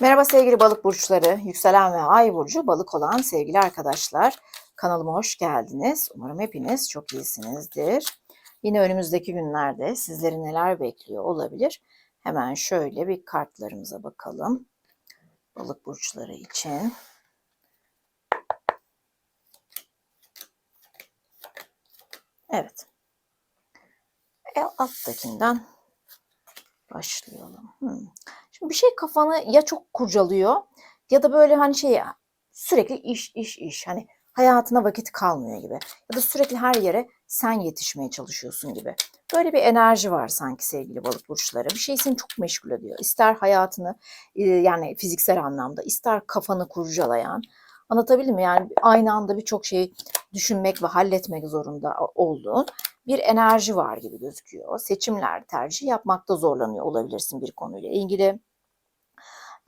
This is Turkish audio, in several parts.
Merhaba sevgili balık burçları, yükselen ve ay burcu balık olan sevgili arkadaşlar. Kanalıma hoş geldiniz. Umarım hepiniz çok iyisinizdir. Yine önümüzdeki günlerde sizleri neler bekliyor olabilir? Hemen şöyle bir kartlarımıza bakalım. Balık burçları için. Evet. E, alttakinden başlayalım. Hmm. Şimdi bir şey kafanı ya çok kurcalıyor ya da böyle hani şey sürekli iş iş iş hani hayatına vakit kalmıyor gibi ya da sürekli her yere sen yetişmeye çalışıyorsun gibi. Böyle bir enerji var sanki sevgili balık burçları. Bir şey seni çok meşgul ediyor. İster hayatını e, yani fiziksel anlamda ister kafanı kurcalayan anlatabildim mi? Yani aynı anda birçok şeyi düşünmek ve halletmek zorunda olduğun bir enerji var gibi gözüküyor. Seçimler, tercih yapmakta zorlanıyor olabilirsin bir konuyla ilgili.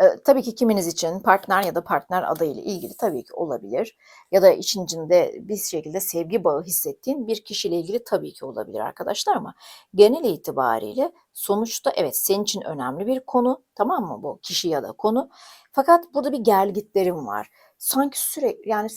E, tabii ki kiminiz için partner ya da partner adayıyla ilgili tabii ki olabilir. Ya da için içinde bir şekilde sevgi bağı hissettiğin bir kişiyle ilgili tabii ki olabilir arkadaşlar ama genel itibariyle sonuçta evet senin için önemli bir konu tamam mı bu kişi ya da konu. Fakat burada bir gelgitlerim var. Sanki sürekli yani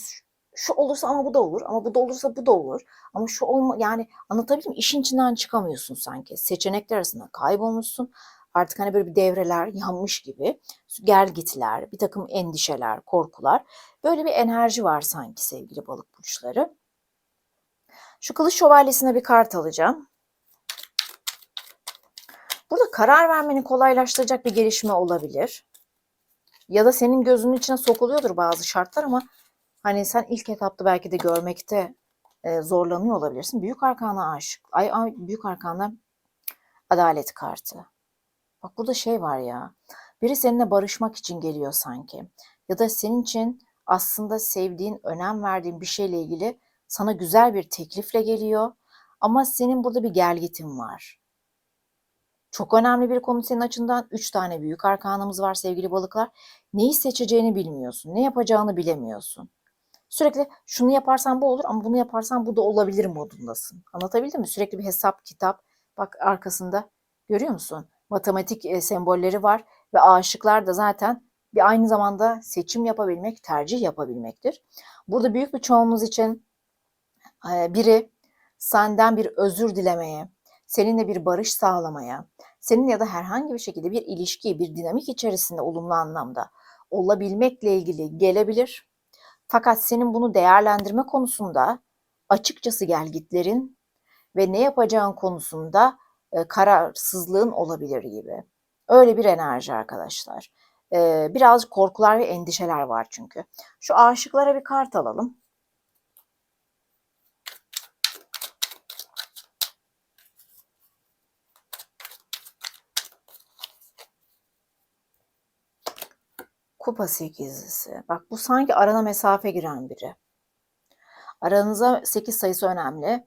şu olursa ama bu da olur ama bu da olursa bu da olur ama şu olma yani anlatabildim mi? İşin içinden çıkamıyorsun sanki. Seçenekler arasında kaybolmuşsun. Artık hani böyle bir devreler yanmış gibi gel gitler, bir takım endişeler, korkular. Böyle bir enerji var sanki sevgili balık burçları. Şu kılıç şövalyesine bir kart alacağım. Burada karar vermeni kolaylaştıracak bir gelişme olabilir. Ya da senin gözünün içine sokuluyordur bazı şartlar ama hani sen ilk etapta belki de görmekte e, zorlanıyor olabilirsin. Büyük arkana aşık. Ay, ay büyük arkana adalet kartı. Bak burada şey var ya. Biri seninle barışmak için geliyor sanki. Ya da senin için aslında sevdiğin, önem verdiğin bir şeyle ilgili sana güzel bir teklifle geliyor. Ama senin burada bir gelgitin var. Çok önemli bir konu senin açından. Üç tane büyük arkanımız var sevgili balıklar. Neyi seçeceğini bilmiyorsun. Ne yapacağını bilemiyorsun. Sürekli şunu yaparsan bu olur ama bunu yaparsan bu da olabilir modundasın. Anlatabildim mi? Sürekli bir hesap, kitap. Bak arkasında görüyor musun? Matematik e, sembolleri var ve aşıklar da zaten bir aynı zamanda seçim yapabilmek, tercih yapabilmektir. Burada büyük bir çoğunluğunuz için e, biri senden bir özür dilemeye, seninle bir barış sağlamaya, senin ya da herhangi bir şekilde bir ilişki, bir dinamik içerisinde olumlu anlamda olabilmekle ilgili gelebilir. Fakat senin bunu değerlendirme konusunda açıkçası gelgitlerin ve ne yapacağın konusunda e, kararsızlığın olabilir gibi. Öyle bir enerji arkadaşlar. E, birazcık korkular ve endişeler var çünkü. Şu aşıklara bir kart alalım. Kupa sekizlisi. Bak bu sanki arana mesafe giren biri. Aranıza 8 sayısı önemli.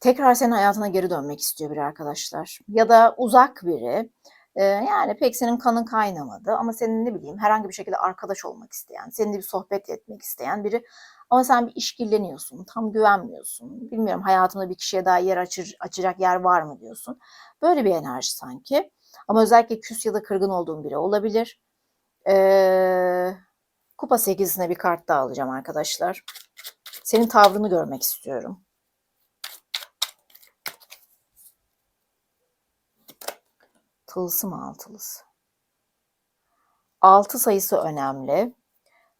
Tekrar senin hayatına geri dönmek istiyor biri arkadaşlar. Ya da uzak biri. Ee, yani pek senin kanın kaynamadı ama senin ne bileyim herhangi bir şekilde arkadaş olmak isteyen, seninle bir sohbet etmek isteyen biri. Ama sen bir işkilleniyorsun, tam güvenmiyorsun. Bilmiyorum hayatımda bir kişiye daha yer açır, açacak yer var mı diyorsun. Böyle bir enerji sanki. Ama özellikle küs ya da kırgın olduğun biri olabilir. Ee, kupa 8'ine bir kart daha alacağım arkadaşlar. Senin tavrını görmek istiyorum. Tılsım altılısı. Altı sayısı önemli.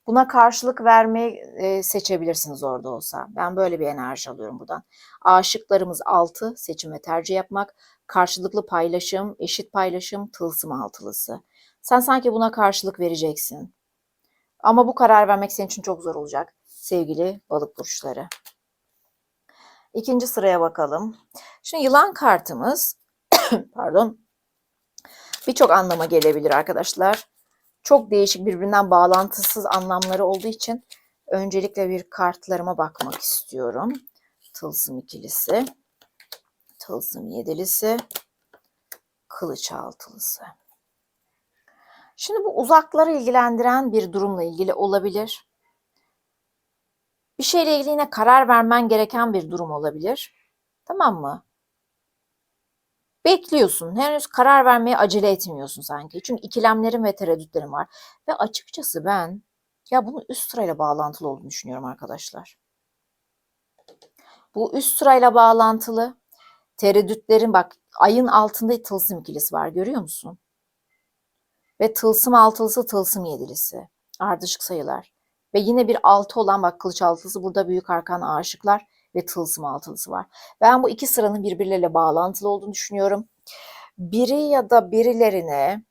Buna karşılık vermeyi e, seçebilirsiniz orada olsa. Ben böyle bir enerji alıyorum buradan. Aşıklarımız altı, seçim ve tercih yapmak. Karşılıklı paylaşım, eşit paylaşım, tılsım altılısı. Sen sanki buna karşılık vereceksin. Ama bu karar vermek senin için çok zor olacak sevgili balık burçları. İkinci sıraya bakalım. Şimdi yılan kartımız pardon birçok anlama gelebilir arkadaşlar. Çok değişik birbirinden bağlantısız anlamları olduğu için öncelikle bir kartlarıma bakmak istiyorum. Tılsım ikilisi, tılsım yedilisi, kılıç altılısı. Şimdi bu uzakları ilgilendiren bir durumla ilgili olabilir. Bir şeyle ilgili yine karar vermen gereken bir durum olabilir. Tamam mı? Bekliyorsun. Henüz karar vermeye acele etmiyorsun sanki. Çünkü ikilemlerin ve tereddütlerin var. Ve açıkçası ben ya bunun üst sırayla bağlantılı olduğunu düşünüyorum arkadaşlar. Bu üst sırayla bağlantılı tereddütlerin bak ayın altında tılsım ikilisi var görüyor musun? Ve tılsım altılısı tılsım yedilisi. Ardışık sayılar. Ve yine bir altı olan bak kılıç altılısı burada büyük arkan aşıklar ve tılsım altılısı var. Ben bu iki sıranın birbirleriyle bağlantılı olduğunu düşünüyorum. Biri ya da birilerine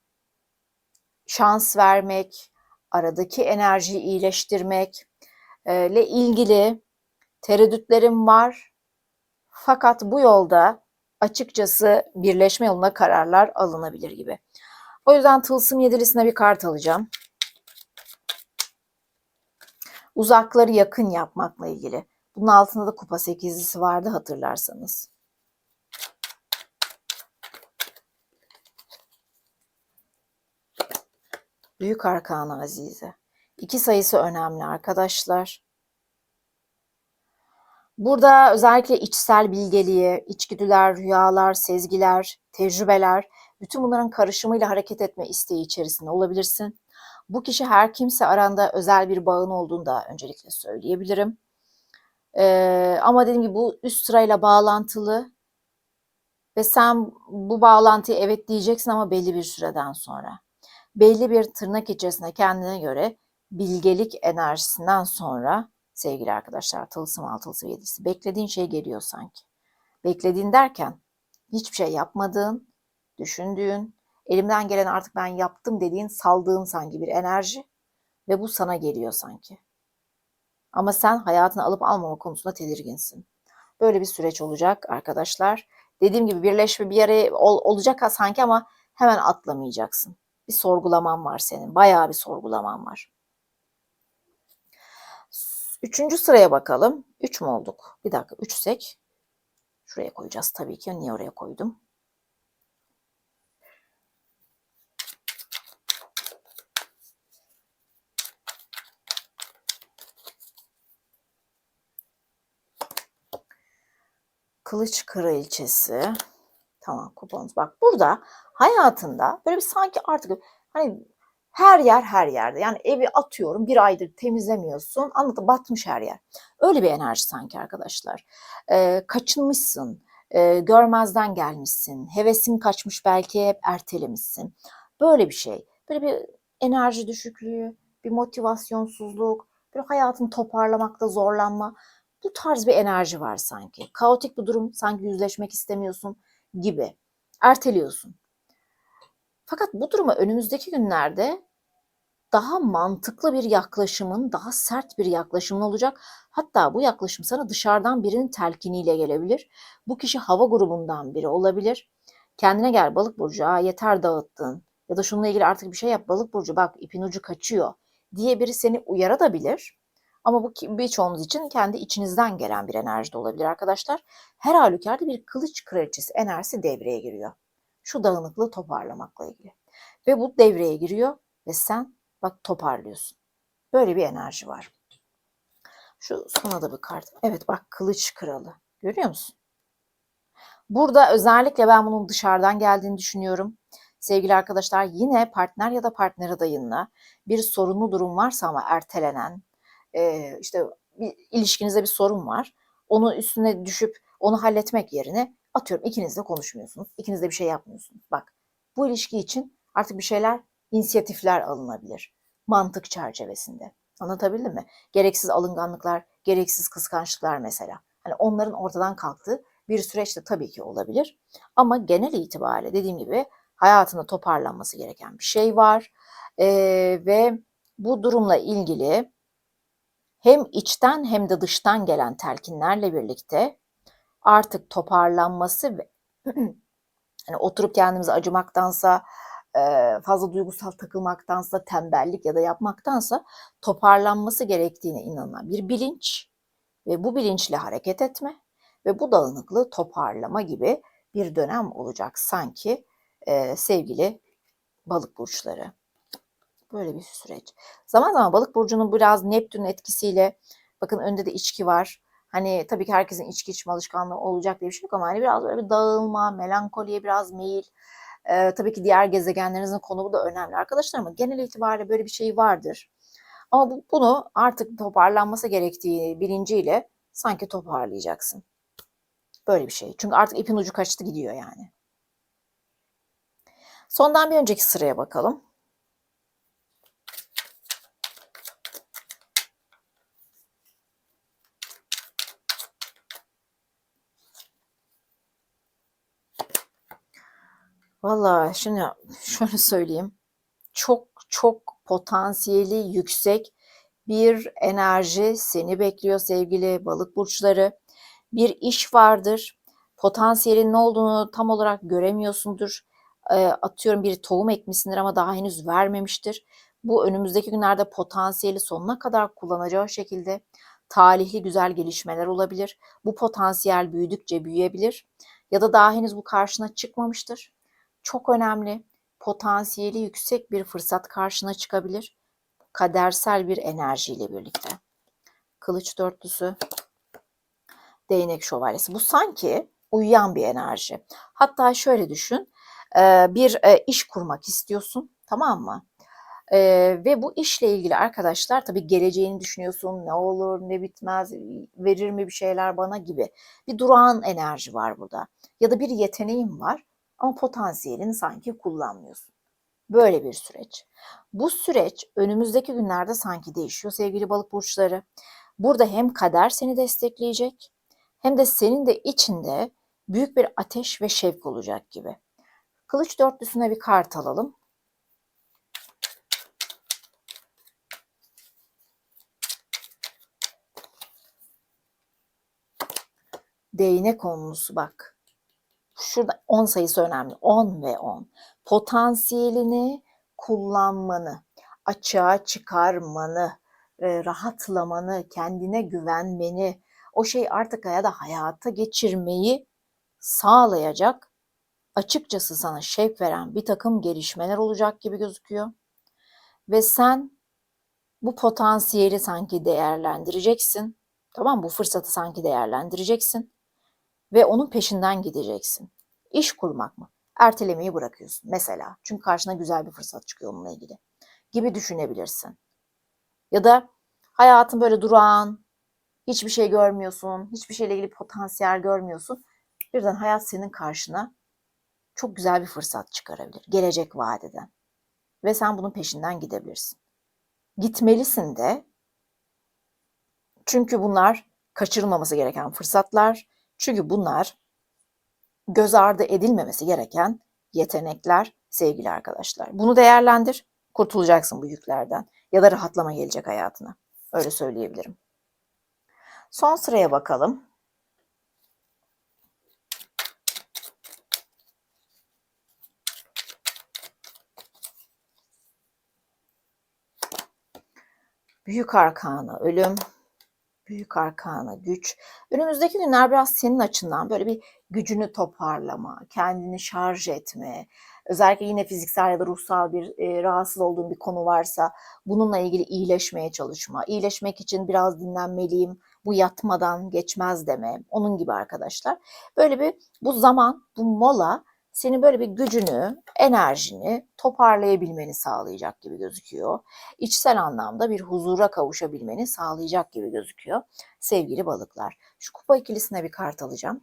şans vermek, aradaki enerjiyi iyileştirmek e, ile ilgili tereddütlerim var. Fakat bu yolda açıkçası birleşme yoluna kararlar alınabilir gibi. O yüzden tılsım yedilisine bir kart alacağım. Uzakları yakın yapmakla ilgili. Bunun altında da kupa sekizlisi vardı hatırlarsanız. Büyük Arkan Azize. İki sayısı önemli arkadaşlar. Burada özellikle içsel bilgeliği, içgüdüler, rüyalar, sezgiler, tecrübeler, bütün bunların karışımıyla hareket etme isteği içerisinde olabilirsin. Bu kişi her kimse aranda özel bir bağın olduğunu da öncelikle söyleyebilirim. Ee, ama dediğim gibi bu üst sırayla bağlantılı ve sen bu bağlantıyı evet diyeceksin ama belli bir süreden sonra. Belli bir tırnak içerisinde kendine göre bilgelik enerjisinden sonra sevgili arkadaşlar tılsım altılısı yedisi beklediğin şey geliyor sanki. Beklediğin derken hiçbir şey yapmadığın, düşündüğün, elimden gelen artık ben yaptım dediğin, saldığın sanki bir enerji ve bu sana geliyor sanki. Ama sen hayatını alıp almama konusunda tedirginsin. Böyle bir süreç olacak arkadaşlar. Dediğim gibi birleşme bir yere ol, olacak sanki ama hemen atlamayacaksın. Bir sorgulaman var senin. Bayağı bir sorgulaman var. Üçüncü sıraya bakalım. Üç mü olduk? Bir dakika üçsek. Şuraya koyacağız tabii ki. Niye oraya koydum? Kılıç Kraliçesi. Tamam kuponumuz. Bak burada hayatında böyle bir sanki artık hani her yer her yerde. Yani evi atıyorum bir aydır temizlemiyorsun. Anladın batmış her yer. Öyle bir enerji sanki arkadaşlar. Ee, kaçınmışsın. E, görmezden gelmişsin. Hevesin kaçmış belki hep ertelemişsin. Böyle bir şey. Böyle bir enerji düşüklüğü, bir motivasyonsuzluk, bir hayatını toparlamakta zorlanma. Bu tarz bir enerji var sanki. Kaotik bir durum sanki yüzleşmek istemiyorsun gibi. Erteliyorsun. Fakat bu duruma önümüzdeki günlerde daha mantıklı bir yaklaşımın, daha sert bir yaklaşımın olacak. Hatta bu yaklaşım sana dışarıdan birinin telkiniyle gelebilir. Bu kişi hava grubundan biri olabilir. Kendine gel balık burcu, Aa, yeter dağıttın ya da şununla ilgili artık bir şey yap balık burcu bak ipin ucu kaçıyor diye biri seni uyarabilir. Ama bu birçoğumuz için kendi içinizden gelen bir enerji de olabilir arkadaşlar. Her halükarda bir kılıç kraliçesi enerjisi devreye giriyor. Şu dağınıklığı toparlamakla ilgili. Ve bu devreye giriyor ve sen bak toparlıyorsun. Böyle bir enerji var. Şu sona da bir kart. Evet bak kılıç kralı. Görüyor musun? Burada özellikle ben bunun dışarıdan geldiğini düşünüyorum. Sevgili arkadaşlar yine partner ya da partner adayınla bir sorunlu durum varsa ama ertelenen, e, işte bir ilişkinizde bir sorun var. Onun üstüne düşüp onu halletmek yerine atıyorum ikiniz de konuşmuyorsunuz. İkiniz de bir şey yapmıyorsunuz. Bak bu ilişki için artık bir şeyler, inisiyatifler alınabilir. Mantık çerçevesinde. Anlatabildim mi? Gereksiz alınganlıklar, gereksiz kıskançlıklar mesela. Hani onların ortadan kalktığı bir süreçte tabii ki olabilir. Ama genel itibariyle dediğim gibi hayatında toparlanması gereken bir şey var. Ee, ve bu durumla ilgili hem içten hem de dıştan gelen telkinlerle birlikte artık toparlanması ve hani oturup kendimize acımaktansa fazla duygusal takılmaktansa tembellik ya da yapmaktansa toparlanması gerektiğine inanılan bir bilinç ve bu bilinçle hareket etme ve bu dağınıklığı toparlama gibi bir dönem olacak sanki sevgili balık burçları. Böyle bir süreç. Zaman zaman balık burcunun biraz Neptün etkisiyle bakın önde de içki var. Hani tabii ki herkesin içki içme alışkanlığı olacak diye bir şey yok ama hani biraz böyle bir dağılma, melankoliye biraz meyil. Ee, tabii ki diğer gezegenlerinizin konumu da önemli arkadaşlar ama genel itibariyle böyle bir şey vardır. Ama bu, bunu artık toparlanması gerektiği bilinciyle sanki toparlayacaksın. Böyle bir şey. Çünkü artık ipin ucu kaçtı gidiyor yani. Sondan bir önceki sıraya bakalım. Valla şimdi şöyle söyleyeyim. Çok çok potansiyeli yüksek bir enerji seni bekliyor sevgili balık burçları. Bir iş vardır. Potansiyelin ne olduğunu tam olarak göremiyorsundur. E, atıyorum bir tohum ekmişsindir ama daha henüz vermemiştir. Bu önümüzdeki günlerde potansiyeli sonuna kadar kullanacağı şekilde talihli güzel gelişmeler olabilir. Bu potansiyel büyüdükçe büyüyebilir. Ya da daha henüz bu karşına çıkmamıştır. Çok önemli. Potansiyeli yüksek bir fırsat karşına çıkabilir. Kadersel bir enerjiyle birlikte. Kılıç dörtlüsü, değnek şövalyesi. Bu sanki uyuyan bir enerji. Hatta şöyle düşün. Bir iş kurmak istiyorsun tamam mı? Ee, ve bu işle ilgili arkadaşlar tabii geleceğini düşünüyorsun. Ne olur ne bitmez verir mi bir şeyler bana gibi. Bir durağan enerji var burada. Ya da bir yeteneğin var ama potansiyelini sanki kullanmıyorsun. Böyle bir süreç. Bu süreç önümüzdeki günlerde sanki değişiyor sevgili balık burçları. Burada hem kader seni destekleyecek hem de senin de içinde büyük bir ateş ve şevk olacak gibi. Kılıç dörtlüsüne bir kart alalım. Değnek onlusu bak. Şurada 10 sayısı önemli. 10 ve 10. Potansiyelini kullanmanı, açığa çıkarmanı, rahatlamanı, kendine güvenmeni, o şey artık ya da hayata geçirmeyi sağlayacak açıkçası sana şevk veren bir takım gelişmeler olacak gibi gözüküyor. Ve sen bu potansiyeli sanki değerlendireceksin. Tamam bu fırsatı sanki değerlendireceksin ve onun peşinden gideceksin. İş kurmak mı? Ertelemeyi bırakıyorsun mesela. Çünkü karşına güzel bir fırsat çıkıyor onunla ilgili. Gibi düşünebilirsin. Ya da hayatın böyle durağan, hiçbir şey görmüyorsun, hiçbir şeyle ilgili potansiyel görmüyorsun. Birden hayat senin karşına çok güzel bir fırsat çıkarabilir. Gelecek vadeden. Ve sen bunun peşinden gidebilirsin. Gitmelisin de. Çünkü bunlar kaçırılmaması gereken fırsatlar. Çünkü bunlar göz ardı edilmemesi gereken yetenekler sevgili arkadaşlar. Bunu değerlendir. Kurtulacaksın bu yüklerden. Ya da rahatlama gelecek hayatına. Öyle söyleyebilirim. Son sıraya bakalım. Büyük arkana ölüm, büyük arkana güç. Önümüzdeki günler biraz senin açından böyle bir gücünü toparlama, kendini şarj etme, özellikle yine fiziksel ya da ruhsal bir e, rahatsız olduğun bir konu varsa bununla ilgili iyileşmeye çalışma. İyileşmek için biraz dinlenmeliyim, bu yatmadan geçmez deme. Onun gibi arkadaşlar. Böyle bir bu zaman, bu mola senin böyle bir gücünü, enerjini toparlayabilmeni sağlayacak gibi gözüküyor. İçsel anlamda bir huzura kavuşabilmeni sağlayacak gibi gözüküyor sevgili balıklar. Şu kupa ikilisine bir kart alacağım.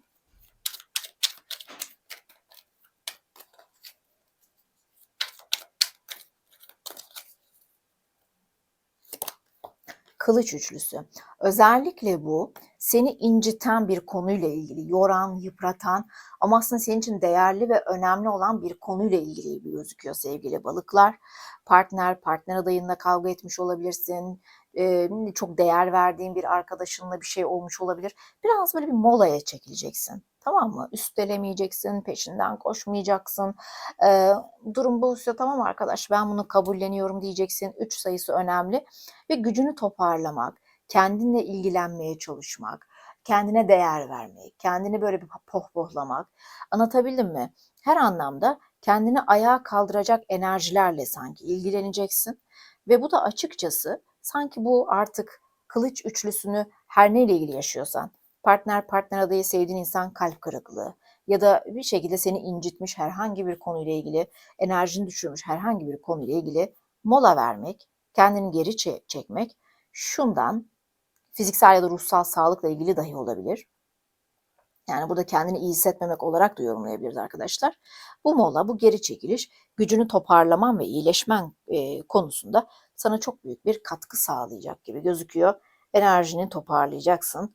Kılıç üçlüsü. Özellikle bu seni inciten bir konuyla ilgili, yoran, yıpratan ama aslında senin için değerli ve önemli olan bir konuyla ilgili gözüküyor sevgili balıklar. Partner, partner adayınla kavga etmiş olabilirsin. Ee, çok değer verdiğin bir arkadaşınla bir şey olmuş olabilir. Biraz böyle bir molaya çekileceksin. Tamam mı? Üstelemeyeceksin, peşinden koşmayacaksın. Ee, durum buysa tamam arkadaş ben bunu kabulleniyorum diyeceksin. Üç sayısı önemli. Ve gücünü toparlamak, kendinle ilgilenmeye çalışmak, kendine değer vermek, kendini böyle bir pohpohlamak. Anlatabildim mi? Her anlamda kendini ayağa kaldıracak enerjilerle sanki ilgileneceksin. Ve bu da açıkçası sanki bu artık kılıç üçlüsünü her neyle ilgili yaşıyorsan, partner, partner adayı, sevdiğin insan kalp kırıklığı ya da bir şekilde seni incitmiş herhangi bir konuyla ilgili, enerjini düşürmüş herhangi bir konuyla ilgili mola vermek, kendini geri çe- çekmek şundan fiziksel ya da ruhsal sağlıkla ilgili dahi olabilir. Yani burada kendini iyi hissetmemek olarak da yorumlayabiliriz arkadaşlar. Bu mola, bu geri çekiliş gücünü toparlaman ve iyileşmen e, konusunda sana çok büyük bir katkı sağlayacak gibi gözüküyor. Enerjini toparlayacaksın